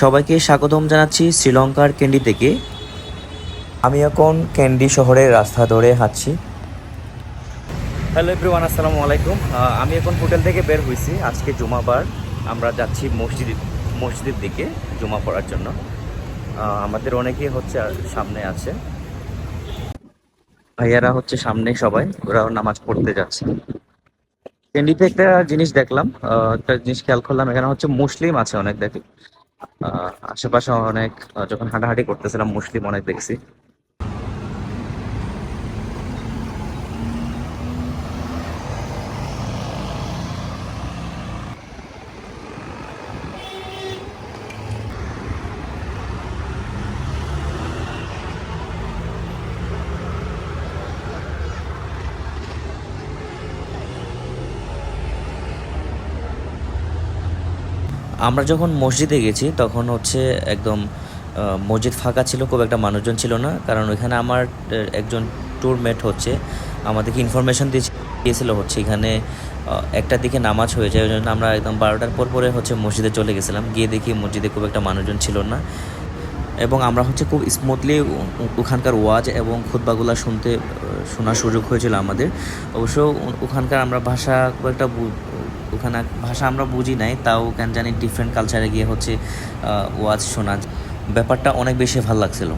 সবাইকে স্বাগতম জানাচ্ছি শ্রীলঙ্কার ক্যান্ডি থেকে। আমি এখন ক্যান্ডি শহরের রাস্তা ধরে হাঁটছি। হ্যালো এভরিওয়ান, আসসালামু আলাইকুম। আমি এখন হোটেল থেকে বের হয়েছি আজকে জুমাবার। আমরা যাচ্ছি মসজিদ, মসজিদের দিকে জুমা পড়ার জন্য। আমাদের অনেকেই হচ্ছে সামনে আছে। ভাইয়ারা হচ্ছে সামনে সবাই ওরা নামাজ পড়তে যাচ্ছে। ক্যান্ডিতে একটা জিনিস দেখলাম একটা জিনিস খেয়াল করলাম, এখানে হচ্ছে মুসলিম আছে অনেক দেখি। আশেপাশে অনেক যখন হাঁটাহাঁটি করতেছিলাম মুসলিম অনেক দেখছি। আমরা যখন মসজিদে গেছি, তখন হচ্ছে একদম মসজিদ ফাঁকা ছিল, খুব একটা মানুষজন ছিল না। কারণ ওইখানে আমার একজন ট্যুরমেট হচ্ছে, আমাদেরকে ইনফরমেশন দিয়েছিল হচ্ছে এখানে একটার দিকে নামাজ হয়ে যায়। ওই জন্য আমরা একদম বারোটার পর পরে হচ্ছে মসজিদে চলে গেছিলাম। গিয়ে দেখি মসজিদে খুব একটা মানুষজন ছিল না। এবং আমরা হচ্ছে খুব স্মুথলি ওখানকার ওয়াজ এবং খুতবাগুলা শুনতে শোনার সুযোগ হয়েছিল আমাদের। অবশ্য ওখানকার আমরা ভাষা খুব একটা ওখানে ভাষা আমরা বুঝি নাই, তাও কেন জানি ডিফারেন্ট কালচারে গিয়ে হচ্ছে ওয়াজ শোনা ব্যাপারটা অনেক বেশি ভালো লাগছিল।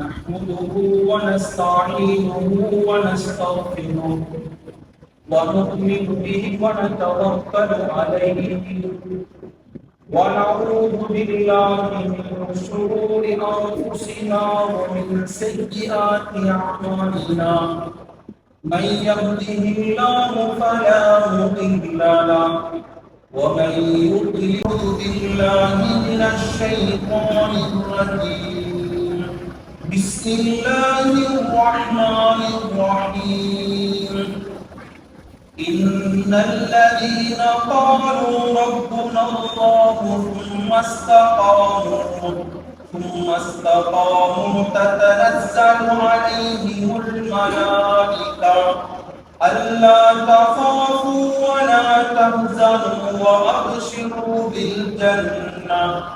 نحمده ونستعينه ونستغفره. ونؤمن به ونتوكل عليه. ونعوذ بالله من شرور أنفسنا ومن سيئات أعمالنا. من يهده الله فلا مضل له. ومن يضلل بالله من الشيطان الرجيم. بسم الله الرحمن الرحيم. إن الذين قالوا ربنا الله ثم استقاموا ثم استقاموا تتنزل عليهم الملائكة. ألا تخافوا ولا تحزنوا وأبشروا بالجنة.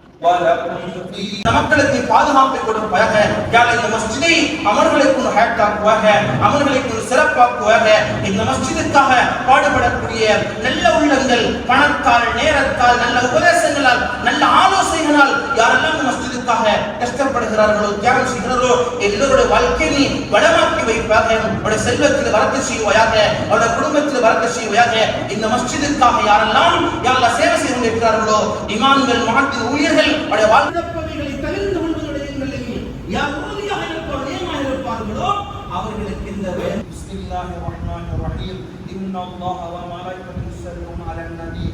மக்களுக்கு பாதுகாப்பை கொடுப்பாயாக யாழ் இந்த மஸ்ஜிதை அமர்களுக்கு ஒரு ஹேட்டாக்குவாக அமர்களுக்கு ஒரு சிறப்பாக்குவாக இந்த மஸ்ஜிதுக்காக பாடுபடக்கூடிய நல்ல உள்ளங்கள் பணத்தால் நேரத்தால் நல்ல உபதேசங்களால் நல்ல ஆலோசனைகளால் யாரெல்லாம் இந்த மஸ்ஜிதுக்காக கஷ்டப்படுகிறார்களோ தியாகம் செய்கிறார்களோ எல்லோருடைய வாழ்க்கையை நீ வளமாக்கி வைப்பாக அவருடைய செல்வத்தில் வரக்க செய்வாயாக அவருடைய குடும்பத்தில் வரக்க செய்வாயாக இந்த மஸ்ஜிதுக்காக யாரெல்லாம் யாரெல்லாம் சேவை செய்து கொண்டிருக்கிறார்களோ இமான்கள் மகத்தின் ஊழியர்கள் அவருடைய வாழ்க்கைகளை தகுந்த கொள்வதையும் யார் உறுதியாக இருப்பார் நியமாக இருப்பார்களோ அவர்களுக்கு இந்த வேலை بسم الله الرحمن الرحيم إن الله وملائكته يصلون على النبي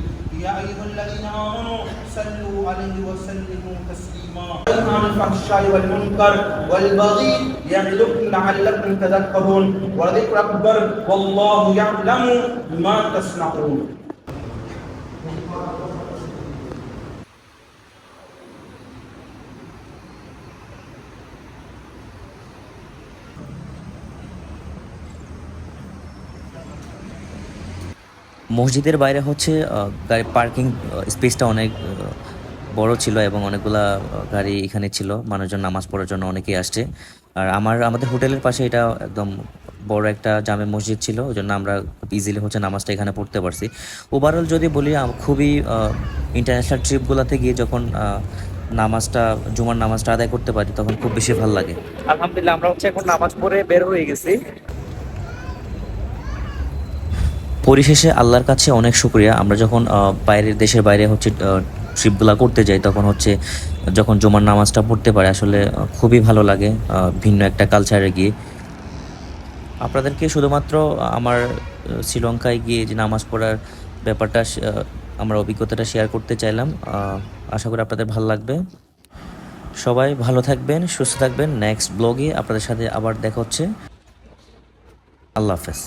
يا أيها الذين آمنوا صلوا عليه وسلموا تسليما وينهى عن الفحشاء والمنكر والبغي يعظكم لعلكم تذكرون ولذكر اكبر والله يعلم ما تصنعون মসজিদের বাইরে হচ্ছে গাড়ি পার্কিং স্পেসটা অনেক বড় ছিল এবং অনেকগুলা গাড়ি এখানে ছিল। মানুষজন নামাজ পড়ার জন্য অনেকেই আসছে। আর আমার, আমাদের হোটেলের পাশে এটা একদম বড় একটা জামে মসজিদ ছিল। ওই জন্য আমরা ইজিলি হচ্ছে নামাজটা এখানে পড়তে পারছি। ওভারঅল যদি বলি খুবই ইন্টারন্যাশনাল ট্রিপগুলোতে গিয়ে যখন নামাজটা, জুমার নামাজটা আদায় করতে পারি, তখন খুব বেশি ভালো লাগে। আলহামদুলিল্লাহ, আমরা হচ্ছে এখন নামাজ পড়ে বের হয়ে গেছি। পরিশেষে আল্লাহর কাছে অনেক শুক্রিয়া। আমরা যখন বাইরের দেশের বাইরে হচ্ছে ট্রিপগুলো করতে যাই, তখন হচ্ছে, যখন জুমার নামাজটা পড়তে পারে, আসলে খুবই ভালো লাগে ভিন্ন একটা কালচারে গিয়ে। আপনাদেরকে শুধুমাত্র আমার শ্রীলঙ্কায় গিয়ে যে নামাজ পড়ার ব্যাপারটা আমার অভিজ্ঞতাটা শেয়ার করতে চাইলাম আশা করি আপনাদের ভালো লাগবে। সবাই ভালো থাকবেন, সুস্থ থাকবেন। নেক্সট ব্লগে আপনাদের সাথে আবার দেখা হচ্ছে। আল্লাহ হাফেজ।